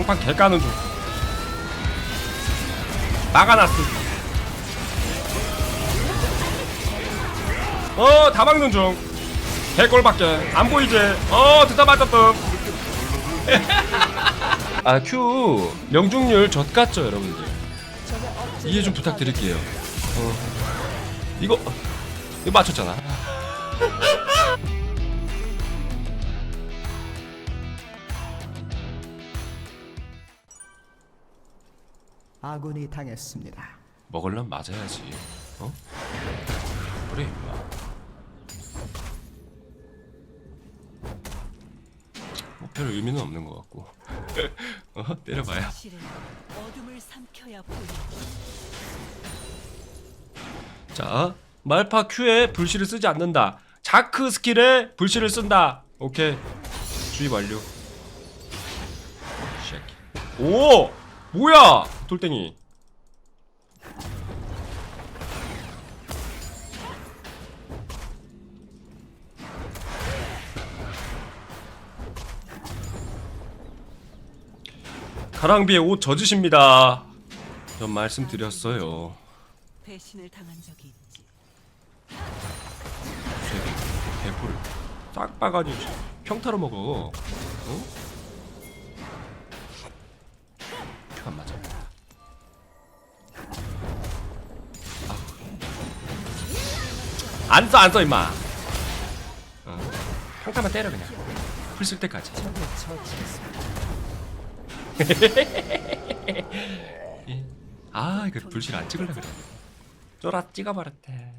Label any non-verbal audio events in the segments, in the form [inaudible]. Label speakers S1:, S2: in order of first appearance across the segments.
S1: 장판 개 까는 중 막아놨어. 어다 막는 중. 개꼴밖에. 안 보이지? 어 듣다 맞았던 [laughs] 아큐 명중률 젖 같죠 여러분들. 이해 좀 부탁드릴게요. 어. 이거 이거 맞췄잖아 [laughs]
S2: 아군이 당했습니다.
S1: 먹을란 맞아야지. 어? 그래 임마. 뭐별 의미는 없는 것 같고. [laughs] 어? 때려봐야.
S3: 실은 어둠을 삼켜야 보여.
S1: 자, 말파 Q에 불씨를 쓰지 않는다. 자크 스킬에 불씨를 쓴다. 오케이. 주의 완료. 쉐키. 오! 뭐야! 돌덩이. 가랑비에 옷 젖으십니다. 전 말씀드렸어요.
S3: 배신을 당한 적이 있지.
S1: 대포를 싹 빠가지고 평타로 먹어. 어? 안 맞아. 안 써, 안 써, 임마. 어. 평타만 때려, 그냥. 풀 쓸 때까지. [laughs] 예. 아, 이거 불실 안 찍으려 그래. 쫄아 찍어버렸대.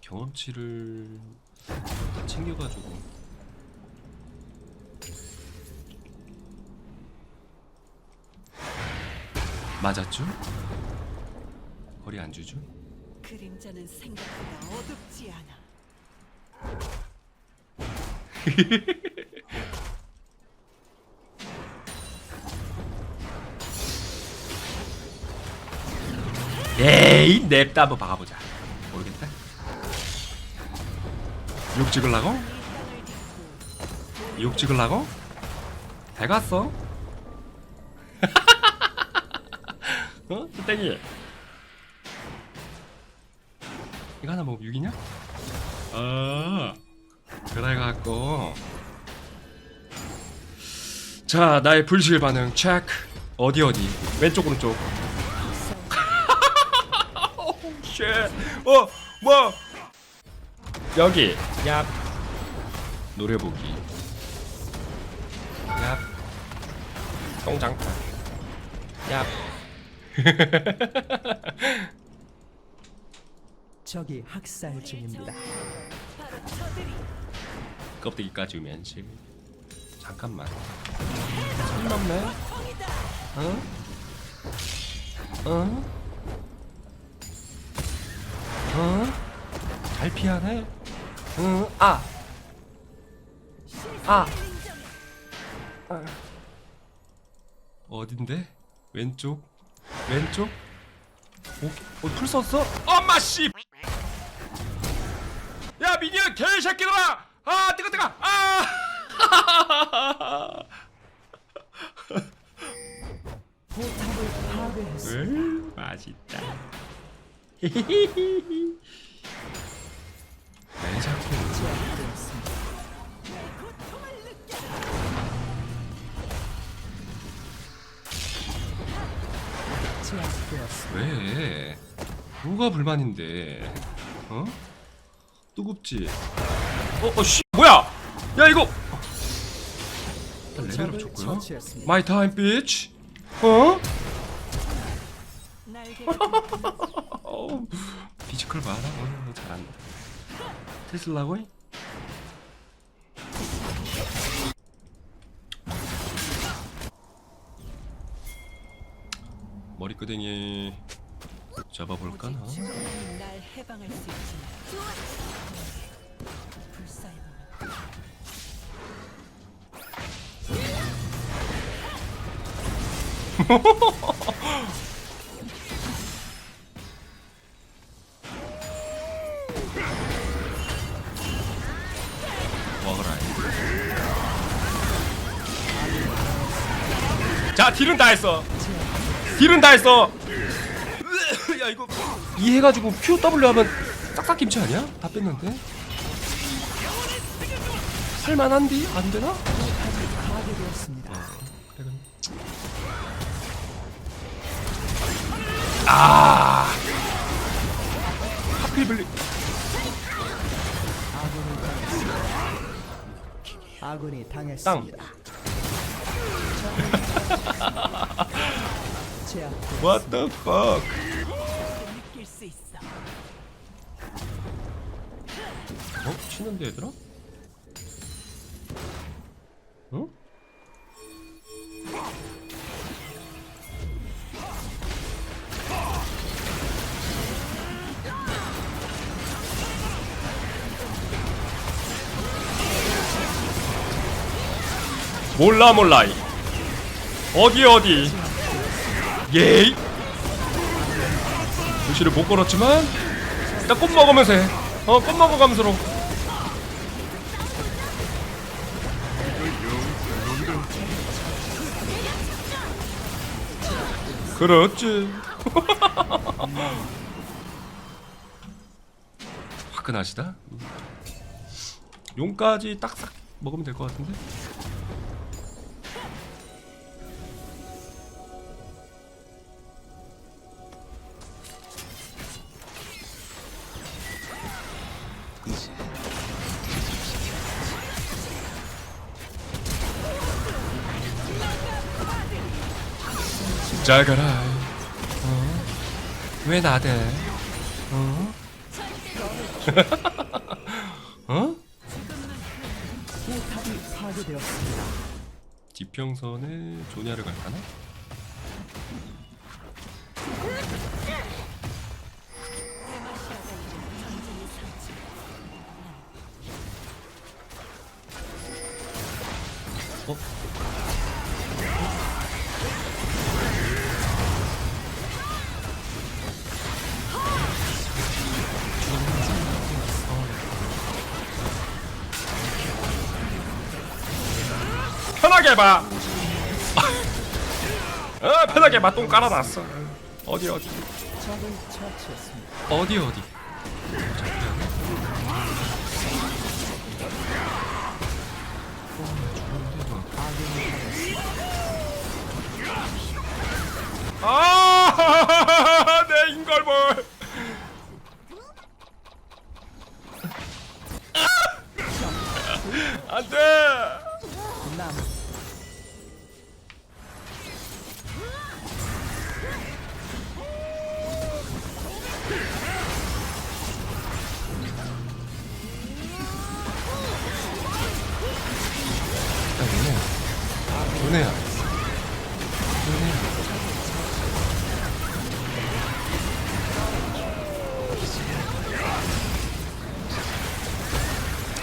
S1: 경험치를 다 챙겨가지고 맞았죠? 거리 안 주죠?
S3: 그림자는 생각보다 어둡지 않아. [laughs]
S1: 에이 냅다 한번 박아보자 모르겠다 욕 찍을라고? 욕 찍을라고? 배 갔어? [laughs] 어? 땡이 이거 하나 뭐 6이냐? 아 그래갖고 자 나의 불실 반응 체크 어디 어디 왼쪽 오른쪽 [laughs] 쉣. 어, 뭐? 여기. 얍. 노려보기. 얍. 똥장판. 얍.
S2: 적이 학살 중입니다.
S1: 껍데기까지 우면식. 잠깐만. 선 넘네? 어? 어? 어? 잘 피하네? 응, 아! 아! 어딘데? 왼쪽? 왼쪽? 오케이. 어, 풀 썼어? 엄마 씨! 야 미니언 개새끼들아! 아 뜨거 뜨거! 아!
S2: 포탑을 파괴했습니다.
S1: 으, 맛있다. 왜 자꾸 왜? 뭐가 불만인데? 어? 뜨겁지? 어, 어, 씨, 뭐야? 야 이거 일단 레벨업.
S2: 처치했습니다.
S1: 마이 타임 비치. 어? [laughs] 피지컬 봐라. 어, 잘한다. 테슬라고? 머리끄댕이 잡아볼까나?
S3: 날 해방할 수 있지.
S1: 자, 딜은 다 했어. 딜은 다 했어. 야, 이거 이 해가지고 Q W 하면 싹싹 김치 아니야? 다 뺐는데. 살만한디? 안 되나? 아. 하필 블리.
S2: 아군이 당했습니다. [laughs] 제압
S1: What the fuck?
S3: 느낄 수 있어.
S1: 어? 치는데 얘들아? 응? 몰라 몰라 어디 어디 예이 무시를 못 걸었지만 일단 꽃 먹으면서 해. 어, 꽃 먹어가면서. 그렇지. [laughs] 화끈하시다. 용까지 딱싹 먹으면 될 것 같은데. 잘 가라. 어? 왜 나대? 어? [laughs] 어? 지평선에 조냐를 갈까나? 편하게 봐. 어, 편하게 맛똥 깔아놨어. 어디 어디. 어디 어디. 아,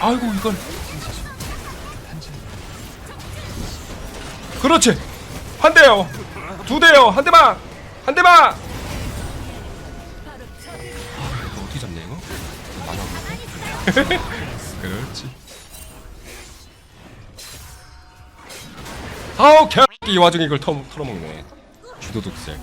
S1: 아이고 이걸. 그렇지. 한 대요. 두 대요. 한 대만. 한 대만. 아, 이거 어떻게 잡냐 이거? 만화 [laughs] 그렇지. 아우 개이 와중에 이걸 터, 털어먹네. 주도독살.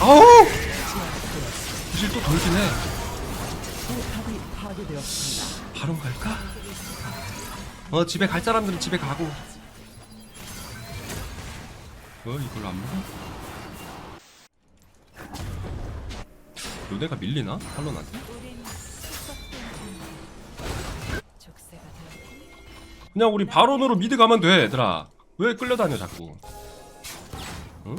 S1: 아우! 이제 또 돌긴 해. 바로 갈까? 어 집에 갈 사람들은 집에 가고. 어 이걸 안 먹어? 요네가 밀리나?
S3: 되었고
S1: 그냥 우리 바론으로 미드 가면 돼 얘들아 왜 끌려다녀 자꾸 응?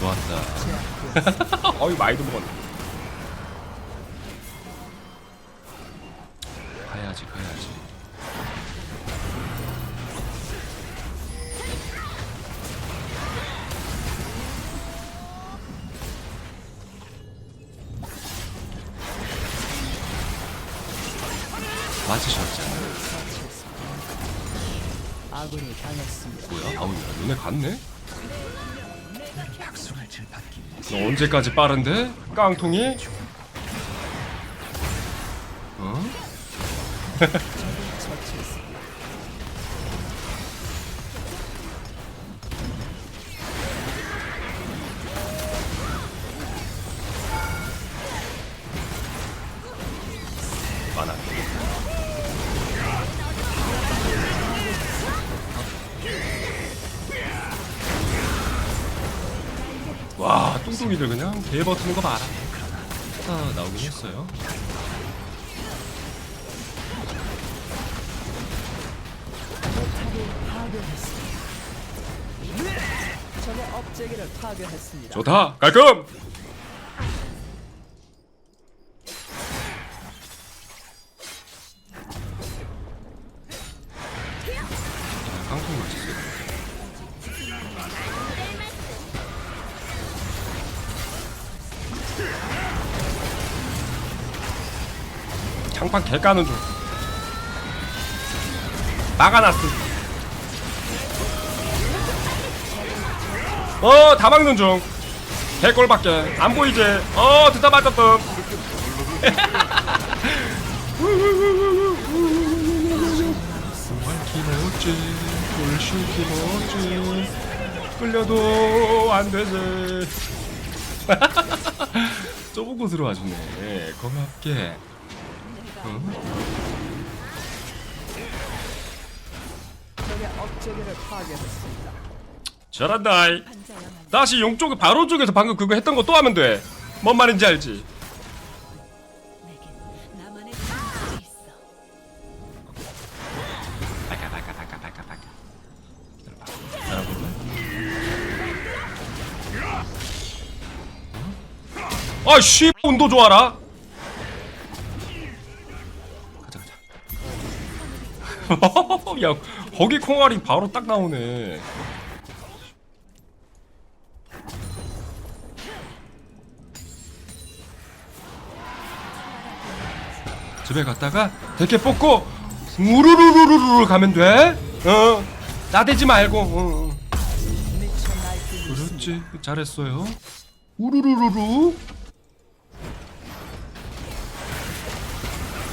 S1: 좋았다. 어이 많이도 먹었네. 가야지 가야지. 맞으셨잖아.
S2: 아군이 당했습니다.
S1: 뭐야 아우야? 눈에 갔네? 너 언제까지 빠른데? 깡통이? 어? [laughs] 와, 뚱뚱이들 그냥 개 버티는 거 봐라. 아, 나오긴 했어요.
S2: 포탑을 파괴했습니다. 적의 업체계를 파괴했습니다.
S1: 좋다, 깔끔. 장판 개 까는 중. 막아놨어. 어, 다 막는 중. 개꼴밖에 안 보이지. 어, 듣다 기모지. 끌려도 안 되지. 좁은 곳으로 와주네. 고맙게. 응?
S2: 적의 업체계를.
S3: 반자야만
S1: 다시 용쪽 바로 쪽에서 방금 그거 했던 거 또 하면 돼. 뭔 말인지 알지? 알아볼래? 아씨 운도 좋아라. [laughs] 야 거기 콩알이 바로 딱 나오네. 집에 갔다가 대게 뽑고 우르르르르르 가면 돼. 어. 나대지 말고. 어, 어. 그렇지. 잘했어요. 우르르르르.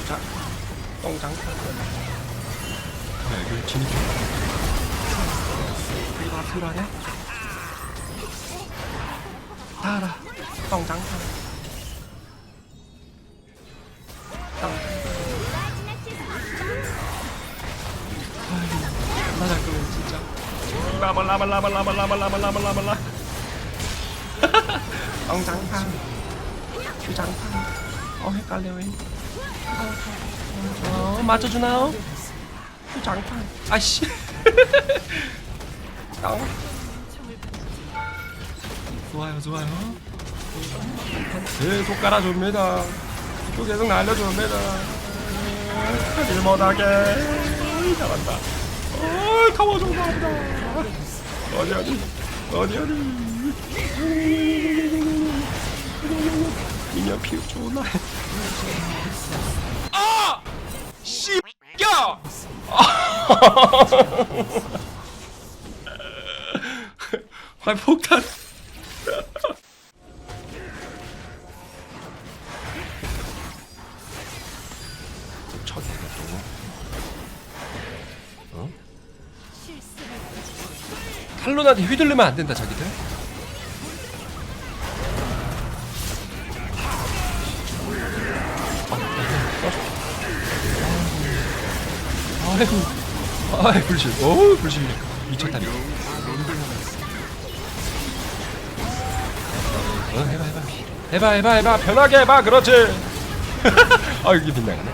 S1: 자, 똥장판. 야, 이거 진입. 이거 아슬하네. 달아. 똥장판. 나잘 거면 진짜. 라발 라발 라발 라발 라발 라발 라발 라발 라. 엉장판. 주장판. 어 헷갈려 왜? 어 맞춰주나요? 주장판. 아씨. [laughs] 어. 좋아요 좋아요. 계속 깔아줍니다. 또 계속 날려줍니다. 일 못하게 잘한다. 어, 타워 좀 나온다. 어디 어디 어디 어디. 미녀 피우 좋나? 아! 씨 야! 아, 폭탄. 저기가 또. 어? 탈론한테 휘둘리면 안 된다 자기들. 아이고, 아이 불신, 오 불신 미쳤다니. 어 해봐 해봐 해봐 해봐 해봐 편하게 해봐 그렇지. [laughs] 아 이게 빗나가네.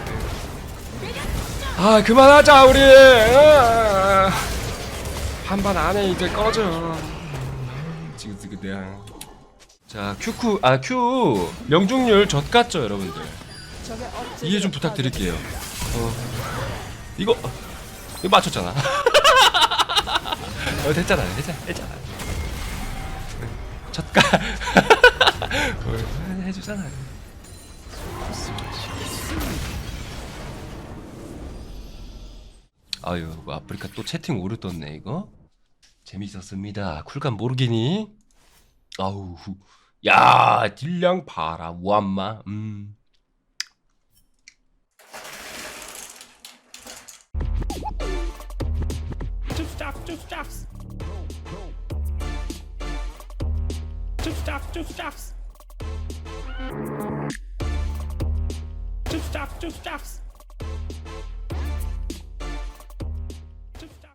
S1: 아 그만하자 우리. 아, 한반 안에 이제 꺼져. 지금 지금 그냥. 자 큐쿠 아큐 명중률 젖 같죠 여러분들. 이해 좀 부탁드릴게요. 어. 이거 이거 맞췄잖아. [laughs] 어 됐잖아, 됐잖아, 됐잖아. 어, [laughs] 해주잖아. 아유, 뭐 아프리카 또 채팅 오류 떴네 이거. 재밌었습니다. 쿨감 모르기니. 아우, 야 딜량 봐라 우암마. 음.
S4: stuff, two stuffs. Two stuffs, two stuffs.